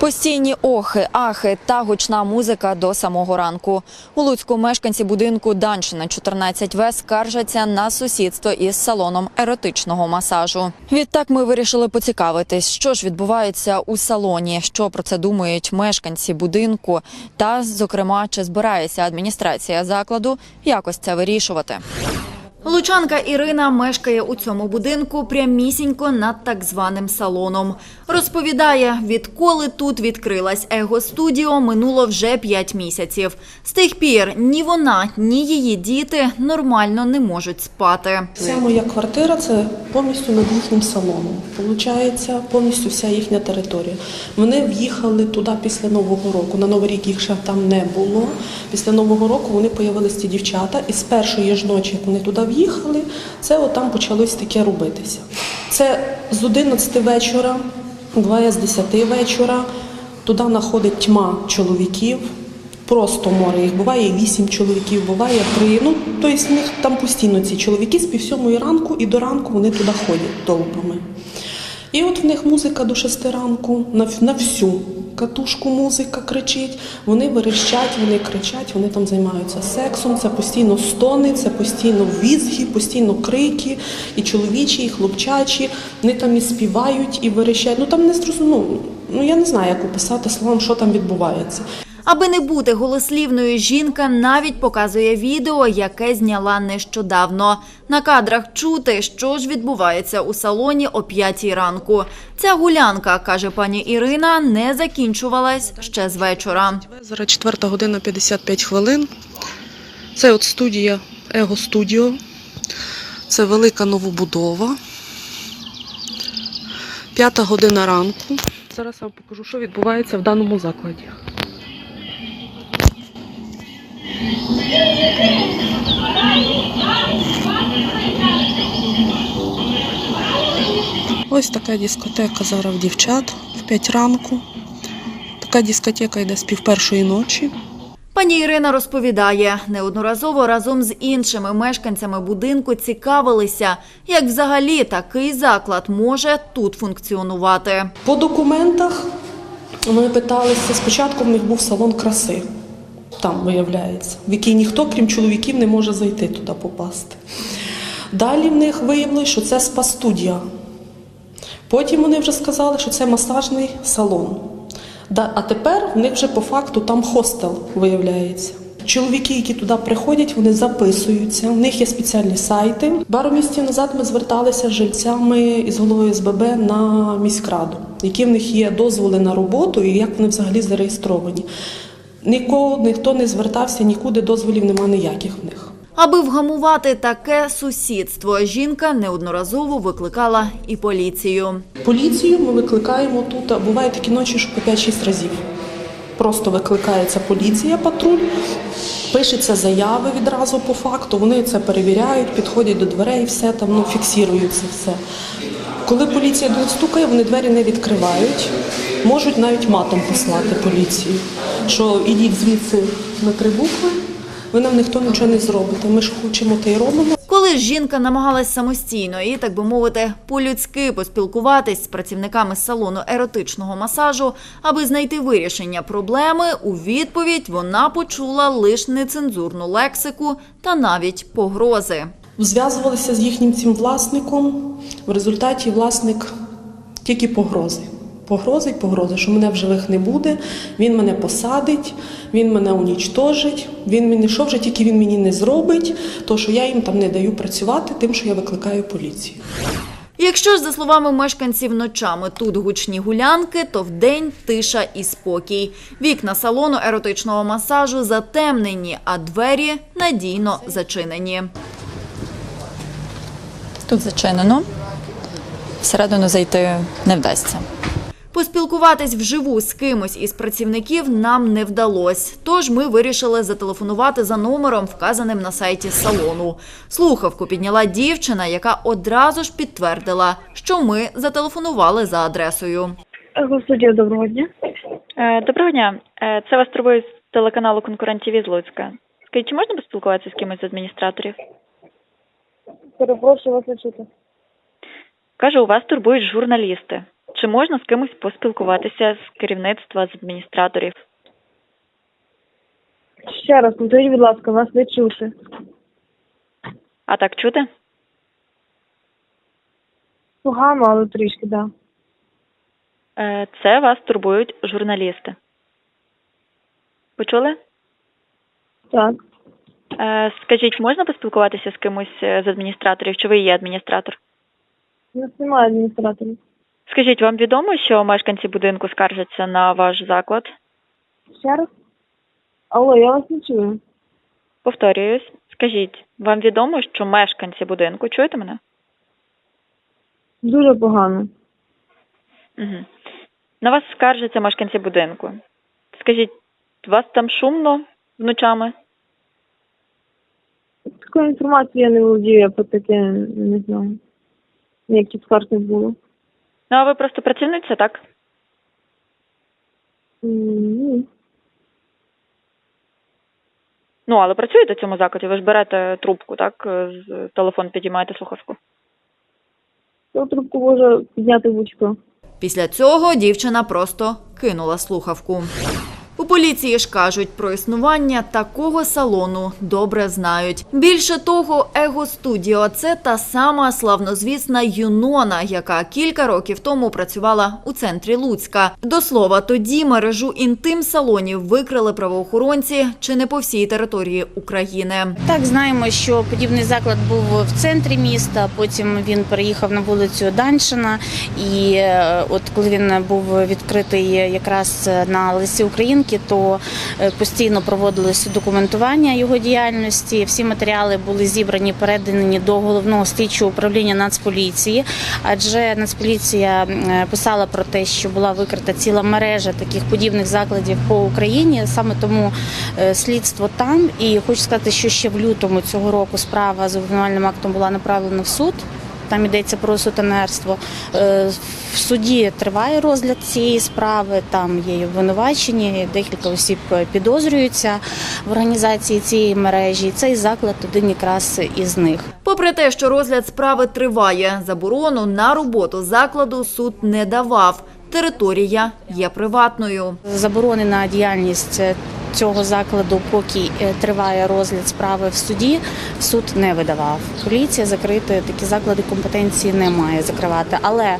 Постійні охи, ахи та гучна музика до самого ранку. У Луцьку мешканці будинку Даншина 14В скаржаться на сусідство із салоном еротичного масажу. Відтак ми вирішили поцікавитись, що ж відбувається у салоні, що про це думають мешканці будинку, та, зокрема, чи збирається адміністрація закладу якось це вирішувати. Лучанка Ірина мешкає у цьому будинку прямісінько над так званим салоном. Розповідає, відколи тут відкрилась его-студіо, минуло вже 5 місяців. З тих пір ні вона, ні її діти нормально не можуть спати. Вся моя квартира це повністю над їхнім салоном. Получається, повністю вся їхня територія. Вони в'їхали туди після Нового року. На Новий рік їх ще там не було. Після Нового року вони появилися ці дівчата, і з першої ж ночі, як вони туди в'їхали, це от там почалось таке робитися. Це з 11 вечора, буває з 10 вечора. Туди знаходить тьма чоловіків. Просто море їх буває вісім чоловіків, буває три. Ну тобто в них там постійно ці чоловіки з пів сьомої ранку і до ранку вони туди ходять толпами. І от в них музика до шести ранку на, на всю катушку музика кричить. Вони верещать, вони кричать, вони там займаються сексом. Це постійно стони, це постійно візги, постійно крики, і чоловічі, і хлопчачі. Вони там і співають, і верещать. Ну там не зрозуміло. Ну я не знаю, як описати словом, що там відбувається. Аби не бути голослівною, жінка навіть показує відео, яке зняла нещодавно. На кадрах чути, що ж відбувається у салоні о п'ятій ранку. Ця гулянка, каже пані Ірина, не закінчувалась ще з вечора. Зараз 4 година 55 хвилин. Це от студія Его Студіо. Це велика новобудова. П'ята година ранку. Зараз я вам покажу, що відбувається в даному закладі. Ось така дискотека зараз в дівчат в 5 ранку. Така дискотека йде з пів першої ночі. Пані Ірина розповідає, неодноразово разом з іншими мешканцями будинку цікавилися, як взагалі такий заклад може тут функціонувати. По документах ми питалися, спочатку в них був салон краси, там виявляється, в який ніхто, крім чоловіків, не може зайти туди попасти. Далі в них виявилось, що це спа-студія. Потім вони вже сказали, що це масажний салон. А тепер в них вже по факту там хостел виявляється. Чоловіки, які туди приходять, вони записуються. У них є спеціальні сайти. Пару місяців назад ми зверталися з жильцями із головою СББ на міськраду, які в них є дозволи на роботу і як вони взагалі зареєстровані. Нікого ніхто не звертався, нікуди дозволів немає ніяких в них. Аби вгамувати таке сусідство, жінка неодноразово викликала і поліцію. Поліцію ми викликаємо тут. Буває такі ночі, що по 5-6 разів. Просто викликається поліція, патруль, пишеться заяви відразу по факту. Вони це перевіряють, підходять до дверей, все там ну, фіксують це все. Коли поліція стукає, вони двері не відкривають. Можуть навіть матом послати поліцію, що ідіть звідси на три букви, ви нам ніхто нічого не зробите. Ми ж хочемо, те й робимо. Коли жінка намагалась самостійно і, так би мовити, по-людськи поспілкуватись з працівниками салону еротичного масажу, аби знайти вирішення проблеми, у відповідь вона почула лише нецензурну лексику та навіть погрози. Зв'язувалися з їхнім цим власником. В результаті власник тільки погрози. Погрози й погрози, що мене в живих не буде, він мене посадить, він мене унічтожить, він мені що вже тільки він мені не зробить, то що я їм там не даю працювати, тим, що я викликаю поліцію. Якщо ж, за словами мешканців, ночами тут гучні гулянки, то вдень тиша і спокій. Вікна салону еротичного масажу затемнені, а двері надійно зачинені. Тут зачинено. Всередину зайти не вдасться. Поспілкуватись вживу з кимось із працівників нам не вдалося. Тож ми вирішили зателефонувати за номером, вказаним на сайті салону. Слухавку підняла дівчина, яка одразу ж підтвердила, що ми зателефонували за адресою. Студія, доброго дня. Е, Доброго дня. Е, Це вас турбує з телеканалу конкурентів із Луцька. Скажіть, чи можна поспілкуватися з кимось з адміністраторів? Перепрошую вас не чути. Кажу, у вас турбують журналісти. Чи можна з кимось поспілкуватися з керівництва, з адміністраторів? Ще раз, повторіть, будь ласка, вас не чути. А так чути? Погано, але трішки, так. Да. Е, Це вас турбують журналісти. Почули? Так. Е, Скажіть, можна поспілкуватися з кимось е, з адміністраторів? Чи ви є адміністратор? У нас немає адміністраторів. Скажіть, вам відомо, що мешканці будинку скаржаться на ваш заклад? Ще раз? Алло, я вас не чую. Повторююсь, скажіть, вам відомо, що мешканці будинку, чуєте мене? Дуже погано. Угу. На вас скаржаться мешканці будинку. Скажіть, у вас там шумно вночами? Такої інформації я не володію, я про таке не знаю. Ніяких скарг не було. Ну, а ви просто працівниця, так? Ні. Ну, але працюєте в цьому закладі, ви ж берете трубку, так? З телефон підіймаєте слухавку. Цю трубку може підняти будь-хто. Після цього дівчина просто кинула слухавку. Поліції ж кажуть, про існування такого салону добре знають. Більше того, Его Студіо це та сама славнозвісна Юнона, яка кілька років тому працювала у центрі Луцька. До слова, тоді мережу інтим-салонів викрили правоохоронці чи не по всій території України. Так, знаємо, що подібний заклад був в центрі міста. Потім він переїхав на вулицю Даншина. І е, от коли він був відкритий якраз на Лисі Українки, то е, постійно проводилось документування його діяльності. Всі матеріали були зібрані, передані до головного слідчого управління Нацполіції, адже Нацполіція е, писала про те, що була викрита ціла мережа таких подібних закладів по Україні. Саме тому е, слідство там. І хочу сказати, що ще в лютому цього року справа з обвинувальним актом була направлена в суд. Там йдеться про сутенерство. Е, В суді триває розгляд цієї справи. Там є обвинувачені, декілька осіб підозрюються в організації цієї мережі. Цей заклад один якраз із них. Попри те, що розгляд справи триває, заборону на роботу закладу суд не давав. Територія є приватною. Заборонена діяльність е, цього закладу, поки е, триває розгляд справи в суді, суд не видавав. Поліція закрити такі заклади компетенції не має закривати. Але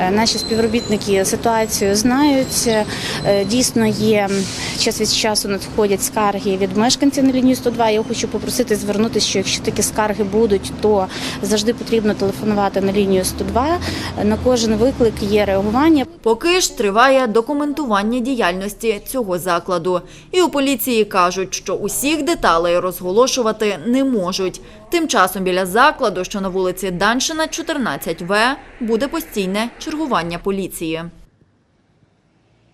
е, наші співробітники ситуацію знають. Е, Дійсно є час від часу надходять скарги від мешканців на лінію 102. Я хочу попросити звернутися, що якщо такі скарги будуть, то завжди потрібно телефонувати на лінію 102. На кожен виклик є реагування. Поки ж триває документування діяльності цього закладу. І у поліції кажуть, що усіх деталей розголошувати не можуть. Тим часом біля закладу, що на вулиці Даншина, 14В, буде постійне чергування поліції.